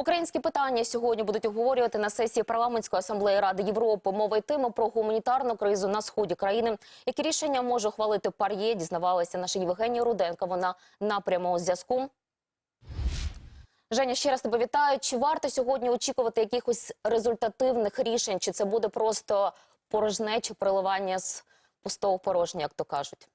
Українські питання сьогодні будуть обговорювати на сесії парламентської асамблеї Ради Європи. Мова йтиме про гуманітарну кризу на сході країни. Які рішення може ухвалити пар'є? Дізнавалася наша Євгенія Руденко. Вона на прямому зв'язку. Женя, ще раз тебе вітаю. Чи варто сьогодні очікувати якихось результативних рішень? Чи це буде просто порожнече переливання з пустого в як то кажуть?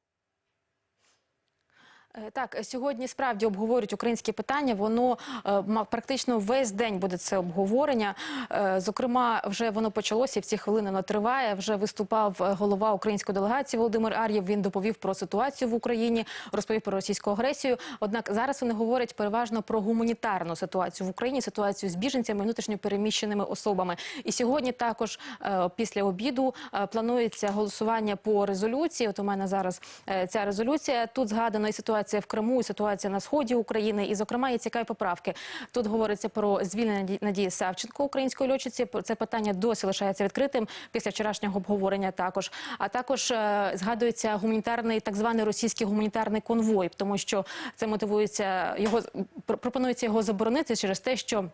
Е, Так, сьогодні справді обговорюють українські питання. Воно е, практично весь день буде це обговорення. Е, Зокрема, вже воно почалося і в ці хвилини воно триває. Вже виступав е, голова української делегації Володимир Ар'єв. Він доповів про ситуацію в Україні, розповів про російську агресію. Однак зараз вони говорять переважно про гуманітарну ситуацію в Україні, ситуацію з біженцями, і внутрішньо переміщеними особами. І сьогодні також е, після обіду е, планується голосування по резолюції. От у мене зараз е, ця резолюція. Тут згадана і ситуація в Криму, і ситуація на сході України. І, зокрема, є цікаві поправки. Тут говориться про звільнення Надії Савченко, української льотчиці. Це питання досі лишається відкритим після вчорашнього обговорення. Також а також е, згадується гуманітарний так званий російський гуманітарний конвой, тому що це мотивується його пр- пропонується його заборонити через те, що.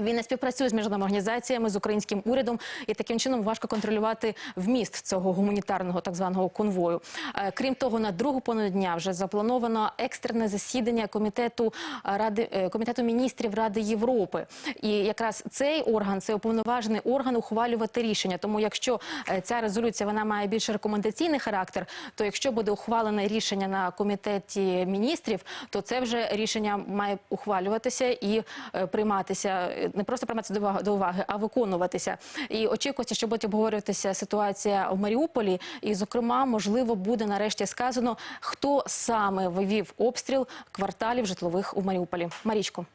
Він не співпрацює з міжнародними організаціями з українським урядом, і таким чином важко контролювати вміст цього гуманітарного так званого конвою. Е, Крім того, на другу половину дня вже заплановано екстрене засідання комітету е, ради е, комітету міністрів Ради Європи. І якраз цей орган це уповноважений орган ухвалювати рішення. Тому, якщо ця резолюція вона має більш рекомендаційний характер, то якщо буде ухвалене рішення на комітеті міністрів, то це вже рішення має ухвалюватися і прийматися не просто прийматися до уваги, до уваги, а виконуватися. І очікується, що буде обговорюватися ситуація в Маріуполі. І, зокрема, можливо, буде нарешті сказано, хто саме вивів обстріл кварталів житлових у Маріуполі. Марічко.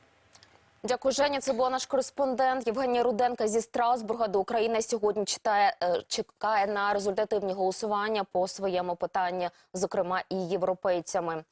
Дякую, Женя. Це була наш кореспондент Євгенія Руденка зі Страсбурга. До України сьогодні читає, е, чекає на результативні голосування по своєму питанню, зокрема і європейцями.